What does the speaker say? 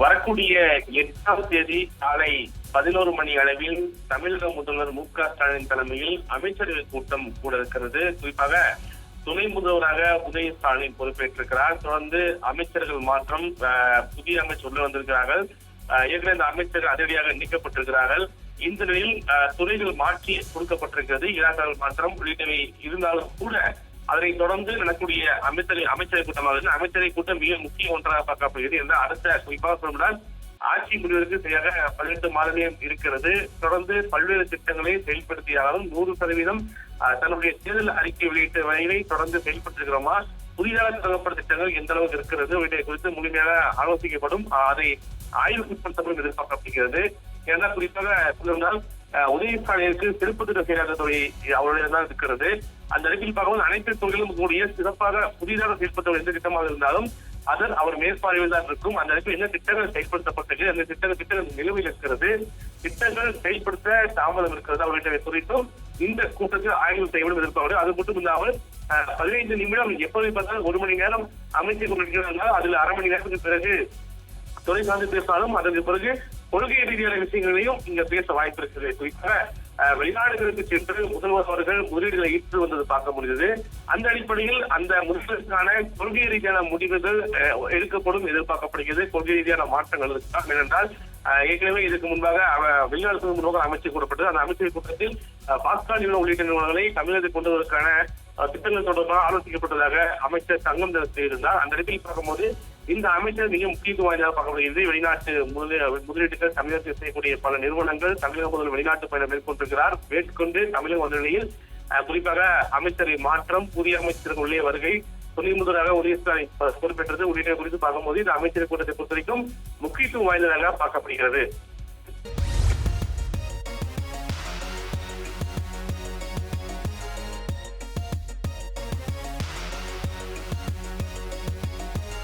வரக்கூடிய எட்டாம் தேதி காலை பதினோரு மணி அளவில் தமிழக முதல்வர் மு க ஸ்டாலின் தலைமையில் அமைச்சர்கள் கூட்டம் கூட இருக்கிறது. குறிப்பாக துணை முதல்வராக உதய ஸ்டாலின் பொறுப்பேற்றிருக்கிறார். தொடர்ந்து அமைச்சர்கள் மாற்றம் புதிய அமைச்சர் உள்ள வந்திருக்கிறார்கள். ஏற்கனவே இந்த அமைச்சர்கள் அதிரடியாக நீக்கப்பட்டிருக்கிறார்கள். இந்த நிலையில் துறைகள் மாற்றி கொடுக்கப்பட்டிருக்கிறது. இலாக்காக்கள் மாற்றம் உள்ளிட்டவை இருந்தாலும் கூட அதனைத் தொடர்ந்து நடக்கூடிய அமைச்சரை அமைச்சரை கூட்டமாக இருக்கு. அமைச்சரை கூட்டம் மிக முக்கிய ஒன்றாக பார்க்கப்படுகிறது. என்றால் அடுத்த குறிப்பாக சொல்லப்படால் ஆட்சி முடிவதற்கு சரியாக பதினெட்டு மாதமே இருக்கிறது. தொடர்ந்து பல்வேறு திட்டங்களை செயல்படுத்தியாலும் நூறு சதவீதம் தன்னுடைய தேர்தல் அறிக்கை வெளியிட்ட வகையை தொடர்ந்து செயல்பட்டிருக்கிறோமா புதிதாக தொடங்கப்பட்ட திட்டங்கள் எந்த அளவுக்கு இருக்கிறது? உள்ளிட்ட குறித்து முழுமையாக ஆலோசிக்கப்படும் அதை ஆய்வுக்குட்படுத்தப்படும் எதிர்பார்க்கப்படுகிறது. ஏன்னா குறிப்பாக சொல்லணும்னால் சிறப்பு திட்ட செயலாளர் துறை அவருடைய தான் இருக்கிறது. அந்த இடத்தில் பார்க்கும்போது அனைத்து துறைகளும் கூடிய சிறப்பாக புதிதாக செயல்படுத்த எந்த திட்டமாக இருந்தாலும் அதன் அவர் மேற்பார்வையில் தான் இருக்கும். அந்த இடத்தில் என்ன திட்டங்கள் செயல்படுத்தப்பட்டது அந்த திட்டங்கள் திட்டங்கள் நிலுவையில் இருக்கிறது. திட்டங்கள் செயல்படுத்த தாமதம் இருக்கிறது. அவர்கிட்ட குறித்தும் இந்த கூட்டத்தில் ஆய்வு செய்யப்படும் எதிர்பார்க்கிறது அது மட்டும் இல்லாமல் பதினைந்து நிமிடம் எப்போது பார்த்தாலும் ஒரு மணி நேரம் அமைச்சு கொண்டிருக்கிறார்கள் அதில் அரை மணி நேரத்துக்கு பிறகு துறை சார்ந்து பேசினாலும் அதற்கு பிறகு கொள்கை ரீதியான விஷயங்களையும் இங்க பேச வாய்ப்பு இருக்கிறது குறிப்பாக வெளிநாடுகளுக்கு சென்று முதல்வர் அவர்கள் முதலீடுகளை ஈர்த்து வந்தது பார்க்க முடிந்தது. அந்த அடிப்படையில் அந்த முதலீடுக்கான கொள்கை ரீதியான முடிவுகள் எடுக்கப்படும் எதிர்பார்க்கப்படுகிறது. கொள்கை ரீதியான மாற்றங்கள் இருக்கலாம் ஏனென்றால் அஹ், ஏற்கனவே இதுக்கு முன்பாக அவ- வெளிநாடு முன்னோக்கம் அமைச்சர் கூறப்பட்டது. அந்த அமைச்சர் கூட்டத்தில் பாஸ்கால் நிறுவனம் உள்ளிட்ட நிறுவனங்களை தமிழகத்தை கொண்டு வருவதற்கான திட்டங்கள் தொடர்பாக ஆலோசிக்கப்பட்டதாக அமைச்சர் தங்கம் தெரிவித்திருந்தார். அந்த இடத்தில் பார்க்கும்போது இந்த அமைச்சர் மிக முக்கியத்துவம் வாய்ந்ததாக பார்க்கப்படுகிறது வெளிநாட்டு முதலீ- முதலீட்டுகள் தமிழகத்தில் செய்யக்கூடிய பல நிறுவனங்கள் தமிழக முதல் வெளிநாட்டு பயணம் மேற்கொண்டிருக்கிறார். மேற்கொண்டு தமிழக முதலில் குறிப்பாக அமைச்சரை மாற்றம் புதிய அமைச்சர்கள் உள்ளே வருகை துணை முதலாக உதயஸ்டாலின் பொறுப்பேற்றது உள்ளிட்ட குறித்து பார்க்கும்போது இந்த அமைச்சர் கூட்டத்தை பொறுத்த வரைக்கும் முக்கியத்துவம் வாய்ந்ததாக பார்க்கப்படுகிறது.